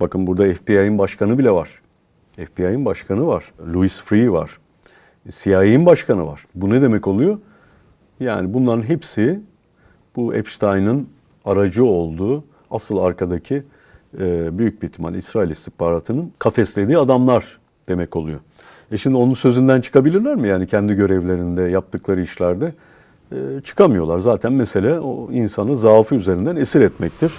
Bakın burada FBI'nin başkanı bile var. FBI'nin başkanı var. Louis Freeh var. CIA'nin başkanı var. Bu ne demek oluyor? Yani bunların hepsi bu Epstein'ın aracı olduğu asıl arkadaki e, büyük bir ihtimal İsrail istihbaratının kafeslediği adamlar demek oluyor. E şimdi onun sözünden çıkabilirler mi? Yani kendi görevlerinde, yaptıkları işlerde e, çıkamıyorlar. Zaten mesele o insanı zaafı üzerinden esir etmektir.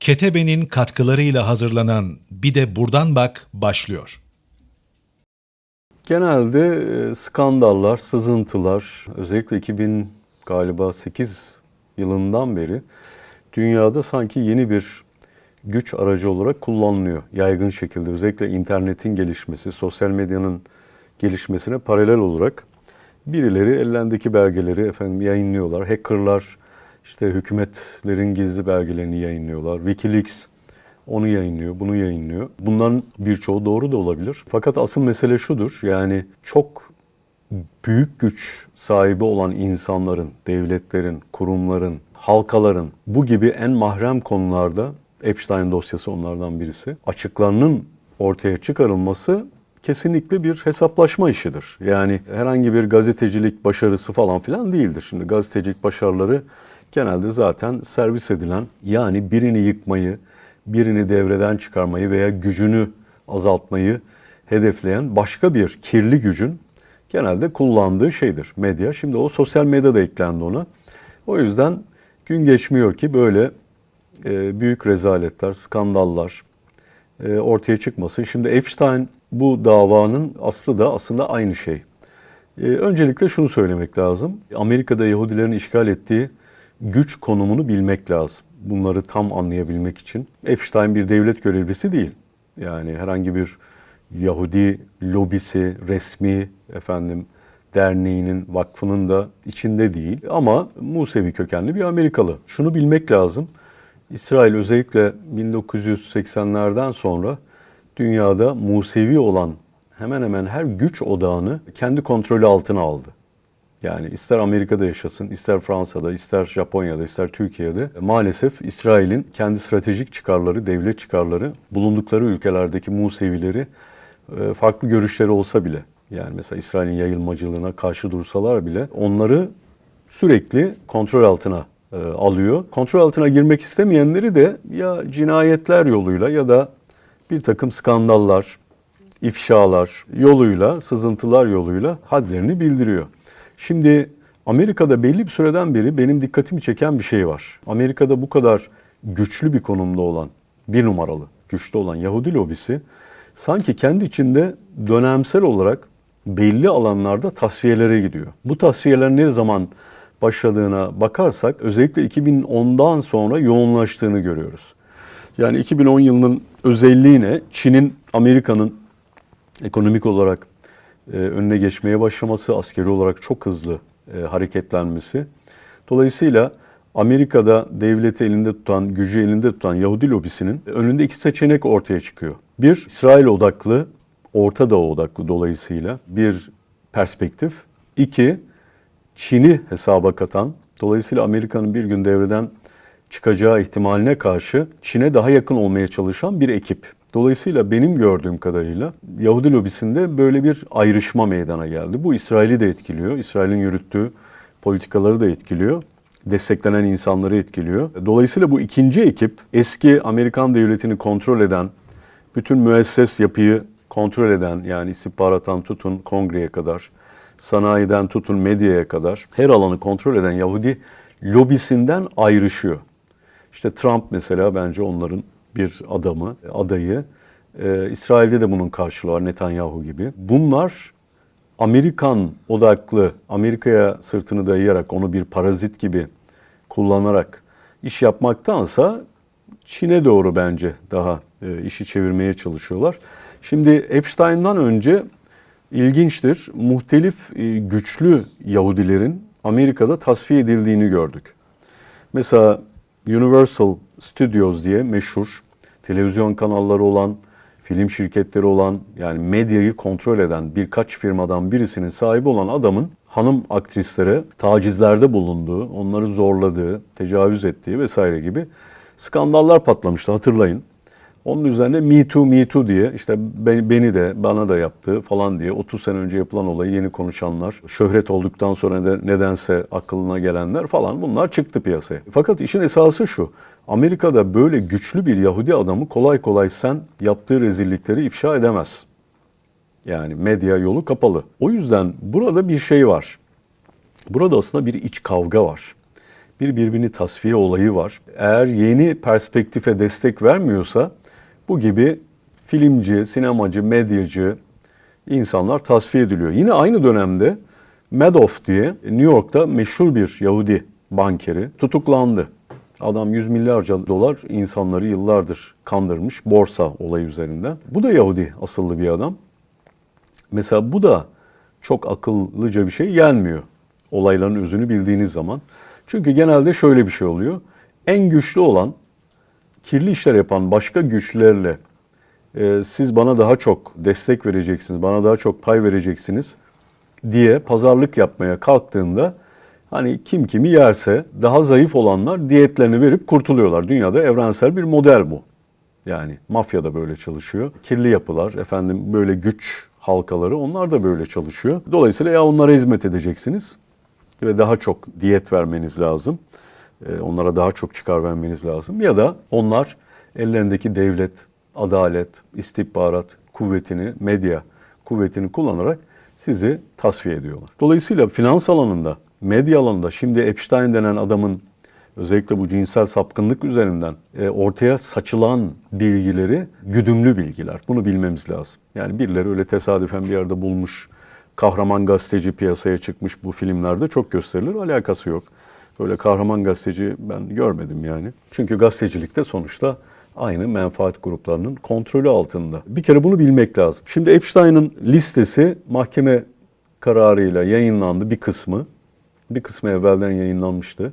Ketebe'nin katkılarıyla hazırlanan Bir de Buradan Bak başlıyor. Genelde e, skandallar, sızıntılar özellikle 2000 galiba 8 yılından beri dünyada sanki yeni bir güç aracı olarak kullanılıyor. Yaygın şekilde özellikle internetin gelişmesi, sosyal medyanın gelişmesine paralel olarak birileri ellerindeki belgeleri efendim yayınlıyorlar. Hackerlar işte hükümetlerin gizli belgelerini yayınlıyorlar. WikiLeaks onu yayınlıyor, bunu yayınlıyor. Bunların birçoğu doğru da olabilir. Fakat asıl mesele şudur. Yani çok büyük güç sahibi olan insanların, devletlerin, kurumların, halkaların bu gibi en mahrem konularda Epstein dosyası onlardan birisi. Açıklarının ortaya çıkarılması kesinlikle bir hesaplaşma işidir. Yani herhangi bir gazetecilik başarısı falan filan değildir. Şimdi gazetecilik başarıları genelde zaten servis edilen yani birini yıkmayı, birini devreden çıkarmayı veya gücünü azaltmayı hedefleyen başka bir kirli gücün genelde kullandığı şeydir medya. Şimdi o sosyal medya da eklendi ona. O yüzden gün geçmiyor ki böyle e, büyük rezaletler, skandallar e, ortaya çıkmasın. Şimdi Epstein bu davanın aslı da aslında aynı şey. E, öncelikle şunu söylemek lazım. Amerika'da Yahudilerin işgal ettiği güç konumunu bilmek lazım. Bunları tam anlayabilmek için. Epstein bir devlet görevlisi değil. Yani herhangi bir Yahudi lobisi, resmi efendim derneğinin, vakfının da içinde değil. Ama Musevi kökenli bir Amerikalı. Şunu bilmek lazım. İsrail özellikle 1980'lerden sonra dünyada Musevi olan hemen hemen her güç odağını kendi kontrolü altına aldı. Yani ister Amerika'da yaşasın, ister Fransa'da, ister Japonya'da, ister Türkiye'de maalesef İsrail'in kendi stratejik çıkarları, devlet çıkarları, bulundukları ülkelerdeki Musevileri e, farklı görüşleri olsa bile yani mesela İsrail'in yayılmacılığına karşı dursalar bile onları sürekli kontrol altına e, alıyor. Kontrol altına girmek istemeyenleri de ya cinayetler yoluyla ya da bir takım skandallar, ifşalar yoluyla, sızıntılar yoluyla hadlerini bildiriyor. Şimdi Amerika'da belli bir süreden beri benim dikkatimi çeken bir şey var. Amerika'da bu kadar güçlü bir konumda olan, bir numaralı, güçlü olan Yahudi lobisi sanki kendi içinde dönemsel olarak belli alanlarda tasfiyelere gidiyor. Bu tasfiyeler ne zaman başladığına bakarsak özellikle 2010'dan sonra yoğunlaştığını görüyoruz. Yani 2010 yılının özelliği ne? Çin'in Amerika'nın ekonomik olarak e, önüne geçmeye başlaması, askeri olarak çok hızlı e, hareketlenmesi. Dolayısıyla Amerika'da devleti elinde tutan, gücü elinde tutan Yahudi lobisinin önünde iki seçenek ortaya çıkıyor. Bir, İsrail odaklı, Orta Doğu odaklı dolayısıyla bir perspektif. İki, Çin'i hesaba katan, dolayısıyla Amerika'nın bir gün devreden çıkacağı ihtimaline karşı Çin'e daha yakın olmaya çalışan bir ekip. Dolayısıyla benim gördüğüm kadarıyla Yahudi lobisinde böyle bir ayrışma meydana geldi. Bu İsrail'i de etkiliyor. İsrail'in yürüttüğü politikaları da etkiliyor. Desteklenen insanları etkiliyor. Dolayısıyla bu ikinci ekip eski Amerikan devletini kontrol eden, bütün müesses yapıyı kontrol eden yani istihbarattan tutun kongreye kadar, sanayiden tutun medyaya kadar her alanı kontrol eden Yahudi lobisinden ayrışıyor. İşte Trump mesela bence onların bir adamı, adayı. Ee, İsrail'de de bunun karşılığı var Netanyahu gibi. Bunlar Amerikan odaklı, Amerika'ya sırtını dayayarak onu bir parazit gibi kullanarak iş yapmaktansa Çin'e doğru bence daha e, işi çevirmeye çalışıyorlar. Şimdi Epstein'dan önce ilginçtir. Muhtelif e, güçlü Yahudilerin Amerika'da tasfiye edildiğini gördük. Mesela Universal Studios diye meşhur televizyon kanalları olan, film şirketleri olan yani medyayı kontrol eden birkaç firmadan birisinin sahibi olan adamın hanım aktrislere tacizlerde bulunduğu, onları zorladığı, tecavüz ettiği vesaire gibi skandallar patlamıştı hatırlayın. Onun üzerine Me Too, Me Too diye işte be- beni de bana da yaptı falan diye 30 sene önce yapılan olayı yeni konuşanlar, şöhret olduktan sonra nedense aklına gelenler falan bunlar çıktı piyasaya. Fakat işin esası şu. Amerika'da böyle güçlü bir Yahudi adamı kolay kolay sen yaptığı rezillikleri ifşa edemez. Yani medya yolu kapalı. O yüzden burada bir şey var. Burada aslında bir iç kavga var. Bir birbirini tasfiye olayı var. Eğer yeni perspektife destek vermiyorsa bu gibi filmci, sinemacı, medyacı insanlar tasfiye ediliyor. Yine aynı dönemde Madoff diye New York'ta meşhur bir Yahudi bankeri tutuklandı. Adam yüz milyarca dolar insanları yıllardır kandırmış borsa olayı üzerinden. Bu da Yahudi asıllı bir adam. Mesela bu da çok akıllıca bir şey gelmiyor. Olayların özünü bildiğiniz zaman. Çünkü genelde şöyle bir şey oluyor. En güçlü olan kirli işler yapan başka güçlerle e, siz bana daha çok destek vereceksiniz, bana daha çok pay vereceksiniz diye pazarlık yapmaya kalktığında hani kim kimi yerse daha zayıf olanlar diyetlerini verip kurtuluyorlar. Dünyada evrensel bir model bu. Yani mafya da böyle çalışıyor. Kirli yapılar, efendim böyle güç halkaları onlar da böyle çalışıyor. Dolayısıyla ya onlara hizmet edeceksiniz ve daha çok diyet vermeniz lazım. Ee, Onlara daha çok çıkar vermeniz lazım. Ya da onlar ellerindeki devlet, adalet, istihbarat kuvvetini, medya kuvvetini kullanarak sizi tasfiye ediyorlar. Dolayısıyla finans alanında, medya alanında şimdi Epstein denen adamın özellikle bu cinsel sapkınlık üzerinden e, ortaya saçılan bilgileri güdümlü bilgiler. Bunu bilmemiz lazım. Yani birileri öyle tesadüfen bir yerde bulmuş, kahraman gazeteci piyasaya çıkmış bu filmlerde çok gösterilir. Alakası yok. Böyle kahraman gazeteci ben görmedim yani. Çünkü gazetecilikte sonuçta aynı menfaat gruplarının kontrolü altında. Bir kere bunu bilmek lazım. Şimdi Epstein'ın listesi mahkeme kararıyla yayınlandı bir kısmı. Bir kısmı evvelden yayınlanmıştı.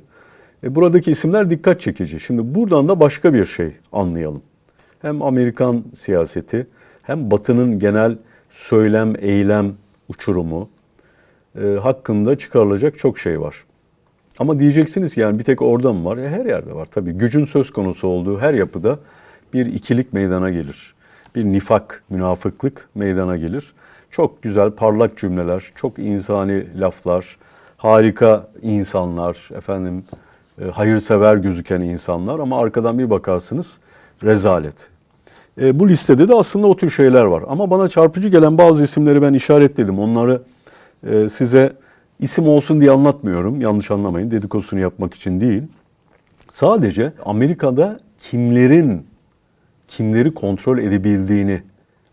E, buradaki isimler dikkat çekici. Şimdi buradan da başka bir şey anlayalım. Hem Amerikan siyaseti hem Batı'nın genel söylem, eylem uçurumu e, hakkında çıkarılacak çok şey var. Ama diyeceksiniz ki yani bir tek orada mı var? E, her yerde var tabii. Gücün söz konusu olduğu her yapıda bir ikilik meydana gelir. Bir nifak, münafıklık meydana gelir. Çok güzel parlak cümleler, çok insani laflar, harika insanlar, efendim e, hayırsever gözüken insanlar ama arkadan bir bakarsınız rezalet. E, bu listede de aslında o tür şeyler var. Ama bana çarpıcı gelen bazı isimleri ben işaretledim. Onları e, size isim olsun diye anlatmıyorum. Yanlış anlamayın. Dedikodusunu yapmak için değil. Sadece Amerika'da kimlerin kimleri kontrol edebildiğini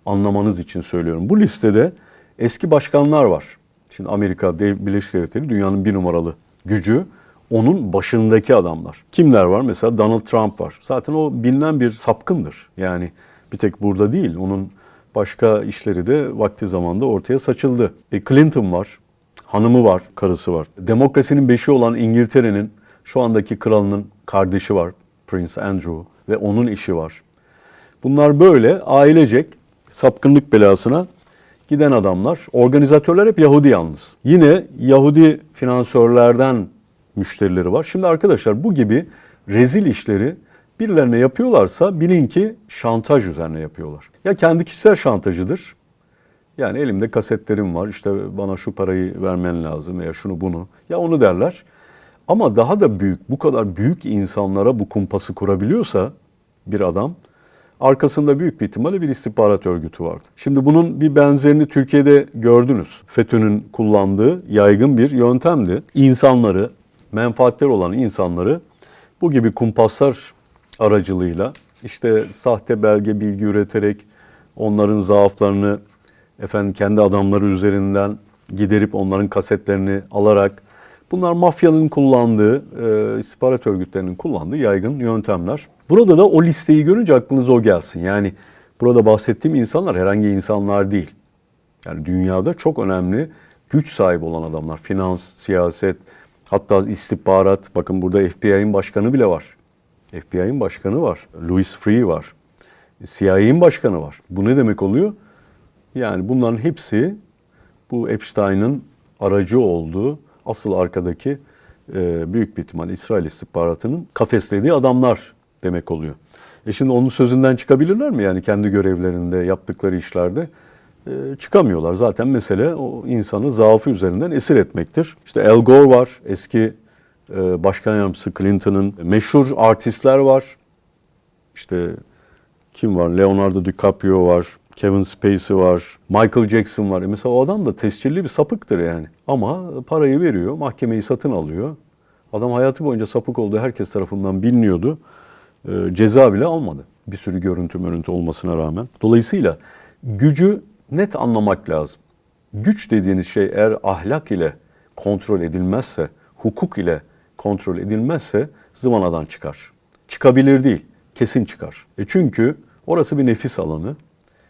anlamanız için söylüyorum. Bu listede eski başkanlar var. Şimdi Amerika Birleşik Devletleri dünyanın bir numaralı gücü. Onun başındaki adamlar. Kimler var? Mesela Donald Trump var. Zaten o bilinen bir sapkındır. Yani bir tek burada değil. Onun başka işleri de vakti zamanda ortaya saçıldı. E, Clinton var. Hanımı var, karısı var. Demokrasinin beşi olan İngiltere'nin şu andaki kralının kardeşi var. Prince Andrew ve onun eşi var. Bunlar böyle ailecek sapkınlık belasına giden adamlar. Organizatörler hep Yahudi yalnız. Yine Yahudi finansörlerden müşterileri var. Şimdi arkadaşlar bu gibi rezil işleri birilerine yapıyorlarsa bilin ki şantaj üzerine yapıyorlar. Ya kendi kişisel şantajıdır. Yani elimde kasetlerim var işte bana şu parayı vermen lazım veya şunu bunu. Ya onu derler. Ama daha da büyük bu kadar büyük insanlara bu kumpası kurabiliyorsa bir adam arkasında büyük bir ihtimalle bir istihbarat örgütü vardı. Şimdi bunun bir benzerini Türkiye'de gördünüz. FETÖ'nün kullandığı yaygın bir yöntemdi. İnsanları, menfaatleri olan insanları bu gibi kumpaslar aracılığıyla işte sahte belge bilgi üreterek onların zaaflarını efendim kendi adamları üzerinden giderip onların kasetlerini alarak bunlar mafyanın kullandığı, e, istihbarat örgütlerinin kullandığı yaygın yöntemler. Burada da o listeyi görünce aklınıza o gelsin. Yani burada bahsettiğim insanlar herhangi insanlar değil. Yani dünyada çok önemli güç sahibi olan adamlar. Finans, siyaset, hatta istihbarat. Bakın burada FBI'nin başkanı bile var. FBI'nin başkanı var. Louis Freeh var. CIA'nin başkanı var. Bu ne demek oluyor? Yani bunların hepsi bu Epstein'ın aracı olduğu asıl arkadaki e, büyük bir ihtimal İsrail istihbaratının kafeslediği adamlar demek oluyor. E şimdi onun sözünden çıkabilirler mi? Yani kendi görevlerinde, yaptıkları işlerde e, çıkamıyorlar. Zaten mesele o insanı zaafı üzerinden esir etmektir. İşte Al Gore var, eski e, başkan yardımcısı Clinton'ın. Meşhur artistler var. İşte kim var? Leonardo DiCaprio var, Kevin Spacey var, Michael Jackson var. E mesela o adam da tescilli bir sapıktır yani. Ama parayı veriyor, mahkemeyi satın alıyor. Adam hayatı boyunca sapık olduğu herkes tarafından biliniyordu. Ee, ceza bile almadı. Bir sürü görüntü mörüntü olmasına rağmen. Dolayısıyla gücü net anlamak lazım. Güç dediğiniz şey eğer ahlak ile kontrol edilmezse, hukuk ile kontrol edilmezse zıvanadan çıkar. Çıkabilir değil, kesin çıkar. E çünkü orası bir nefis alanı.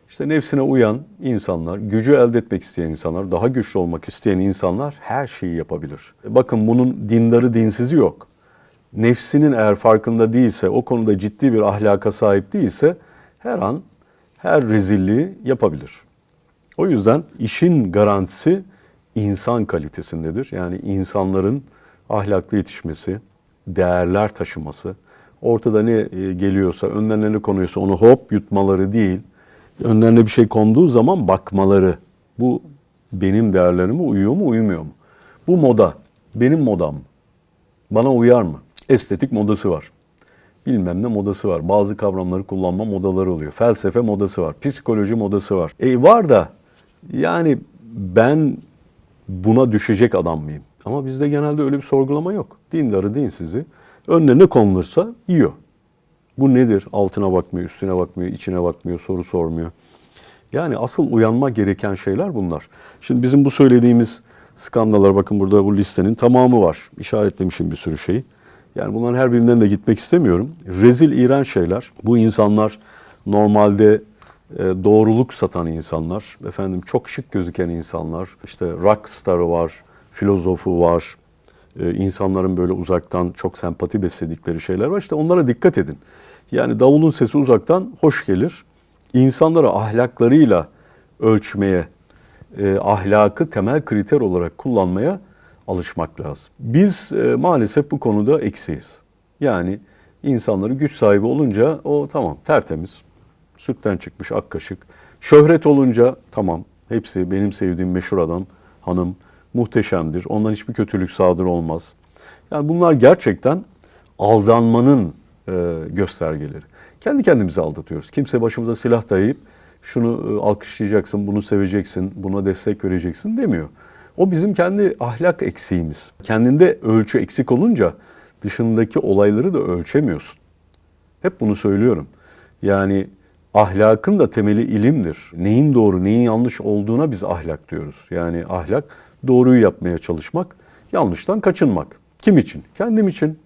İşte nefsine uyan insanlar, gücü elde etmek isteyen insanlar, daha güçlü olmak isteyen insanlar her şeyi yapabilir. Bakın bunun dindarı dinsizi yok. Nefsinin eğer farkında değilse, o konuda ciddi bir ahlaka sahip değilse her an her rezilliği yapabilir. O yüzden işin garantisi insan kalitesindedir. Yani insanların ahlaklı yetişmesi, değerler taşıması, ortada ne e, geliyorsa, önlerine ne konuyorsa onu hop yutmaları değil, önlerine bir şey konduğu zaman bakmaları. Bu benim değerlerime uyuyor mu, uymuyor mu? Bu moda, benim modam mı? Bana uyar mı? Estetik modası var. Bilmem ne modası var. Bazı kavramları kullanma modaları oluyor. Felsefe modası var. Psikoloji modası var. E var da yani ben buna düşecek adam mıyım? Ama bizde genelde öyle bir sorgulama yok. Dindarı dinsizi önlerine konulursa yiyor. Bu nedir? Altına bakmıyor, üstüne bakmıyor, içine bakmıyor, soru sormuyor. Yani asıl uyanma gereken şeyler bunlar. Şimdi bizim bu söylediğimiz skandallar bakın burada bu listenin tamamı var. İşaretlemişim bir sürü şeyi. Yani bunların her birinden de gitmek istemiyorum. Rezil, iğrenç şeyler. Bu insanlar normalde e, doğruluk satan insanlar, efendim çok şık gözüken insanlar, işte rock starı var, filozofu var, e, insanların böyle uzaktan çok sempati besledikleri şeyler var. İşte onlara dikkat edin. Yani davulun sesi uzaktan hoş gelir. İnsanları ahlaklarıyla ölçmeye, e, ahlakı temel kriter olarak kullanmaya alışmak lazım. Biz e, maalesef bu konuda eksiyiz. Yani insanları güç sahibi olunca o tamam tertemiz, sütten çıkmış ak kaşık. Şöhret olunca tamam hepsi benim sevdiğim meşhur adam, hanım muhteşemdir. Ondan hiçbir kötülük sadır olmaz. Yani bunlar gerçekten aldanmanın göstergeleri. Kendi kendimizi aldatıyoruz. Kimse başımıza silah dayayıp şunu e, alkışlayacaksın, bunu seveceksin, buna destek vereceksin demiyor. O bizim kendi ahlak eksiğimiz. Kendinde ölçü eksik olunca dışındaki olayları da ölçemiyorsun. Hep bunu söylüyorum. Yani ahlakın da temeli ilimdir. Neyin doğru, neyin yanlış olduğuna biz ahlak diyoruz. Yani ahlak doğruyu yapmaya çalışmak, yanlıştan kaçınmak. Kim için? Kendim için.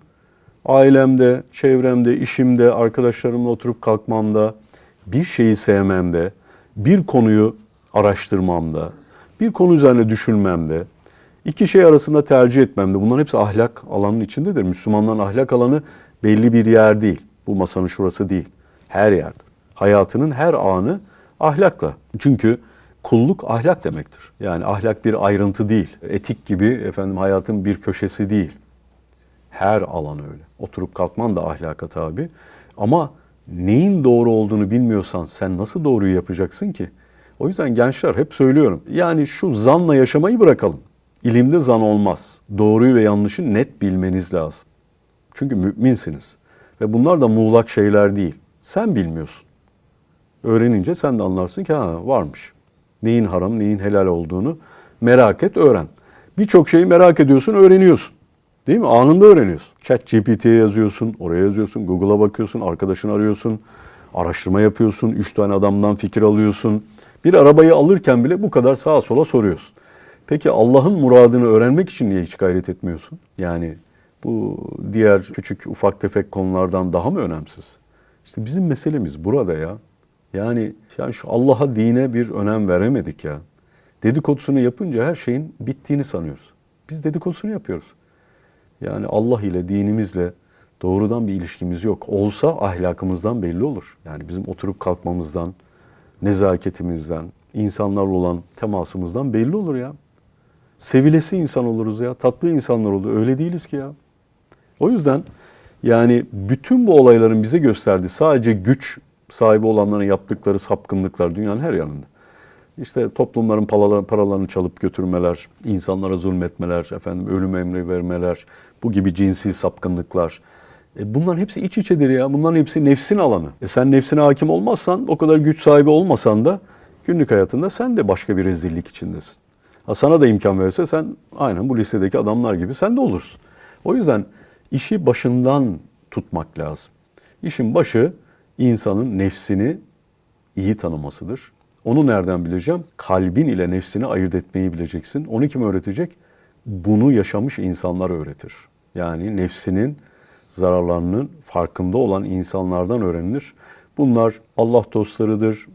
Ailemde, çevremde, işimde, arkadaşlarımla oturup kalkmamda, bir şeyi sevmemde, bir konuyu araştırmamda, bir konu üzerine düşünmemde, iki şey arasında tercih etmemde. Bunların hepsi ahlak alanının içindedir. Müslümanların ahlak alanı belli bir yer değil. Bu masanın şurası değil. Her yerde. Hayatının her anı ahlakla. Çünkü kulluk ahlak demektir. Yani ahlak bir ayrıntı değil. Etik gibi efendim hayatın bir köşesi değil. Her alan öyle. Oturup kalkman da ahlaka tabi. Ama neyin doğru olduğunu bilmiyorsan sen nasıl doğruyu yapacaksın ki? O yüzden gençler hep söylüyorum. Yani şu zanla yaşamayı bırakalım. İlimde zan olmaz. Doğruyu ve yanlışı net bilmeniz lazım. Çünkü müminsiniz. Ve bunlar da muğlak şeyler değil. Sen bilmiyorsun. Öğrenince sen de anlarsın ki ha varmış. Neyin haram, neyin helal olduğunu merak et, öğren. Birçok şeyi merak ediyorsun, öğreniyorsun. Değil mi? Anında öğreniyorsun. Chat GPT'ye yazıyorsun, oraya yazıyorsun, Google'a bakıyorsun, arkadaşını arıyorsun, araştırma yapıyorsun, üç tane adamdan fikir alıyorsun. Bir arabayı alırken bile bu kadar sağa sola soruyorsun. Peki Allah'ın muradını öğrenmek için niye hiç gayret etmiyorsun? Yani bu diğer küçük ufak tefek konulardan daha mı önemsiz? İşte bizim meselemiz burada ya. Yani, yani şu Allah'a dine bir önem veremedik ya. Dedikodusunu yapınca her şeyin bittiğini sanıyoruz. Biz dedikodusunu yapıyoruz. Yani Allah ile dinimizle Doğrudan bir ilişkimiz yok. Olsa ahlakımızdan belli olur. Yani bizim oturup kalkmamızdan, nezaketimizden, insanlarla olan temasımızdan belli olur ya. Sevilesi insan oluruz ya. Tatlı insanlar olur. Öyle değiliz ki ya. O yüzden yani bütün bu olayların bize gösterdiği sadece güç sahibi olanların yaptıkları sapkınlıklar dünyanın her yanında. İşte toplumların paralarını, çalıp götürmeler, insanlara zulmetmeler, efendim ölüm emri vermeler, bu gibi cinsi sapkınlıklar. E bunların hepsi iç içedir ya. Bunların hepsi nefsin alanı. E sen nefsine hakim olmazsan, o kadar güç sahibi olmasan da günlük hayatında sen de başka bir rezillik içindesin. Ha sana da imkan verirse sen aynen bu listedeki adamlar gibi sen de olursun. O yüzden işi başından tutmak lazım. İşin başı insanın nefsini iyi tanımasıdır. Onu nereden bileceğim? Kalbin ile nefsini ayırt etmeyi bileceksin. Onu kim öğretecek? Bunu yaşamış insanlar öğretir. Yani nefsinin zararlarının farkında olan insanlardan öğrenilir. Bunlar Allah dostlarıdır,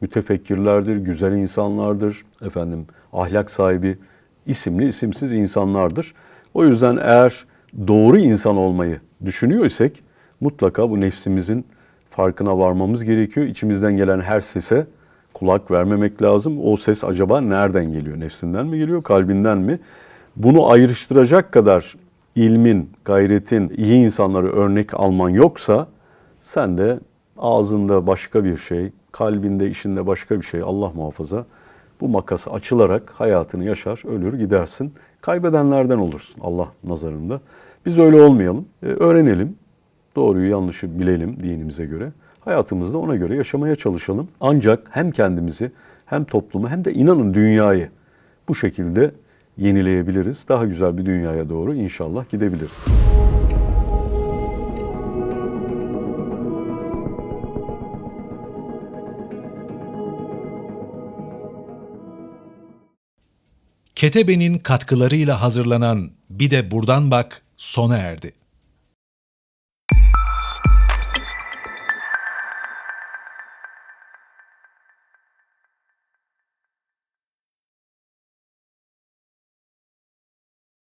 mütefekkirlerdir, güzel insanlardır, efendim ahlak sahibi, isimli isimsiz insanlardır. O yüzden eğer doğru insan olmayı düşünüyor isek mutlaka bu nefsimizin farkına varmamız gerekiyor. İçimizden gelen her sese kulak vermemek lazım. O ses acaba nereden geliyor? Nefsinden mi geliyor, kalbinden mi? Bunu ayrıştıracak kadar ilmin, gayretin, iyi insanları örnek alman yoksa sen de ağzında başka bir şey, kalbinde, işinde başka bir şey Allah muhafaza bu makas açılarak hayatını yaşar, ölür gidersin. Kaybedenlerden olursun Allah nazarında. Biz öyle olmayalım. Ee, öğrenelim. Doğruyu yanlışı bilelim dinimize göre. Hayatımızda ona göre yaşamaya çalışalım. Ancak hem kendimizi hem toplumu hem de inanın dünyayı bu şekilde yenileyebiliriz. Daha güzel bir dünyaya doğru inşallah gidebiliriz. Ketebe'nin katkılarıyla hazırlanan Bir de Buradan Bak sona erdi.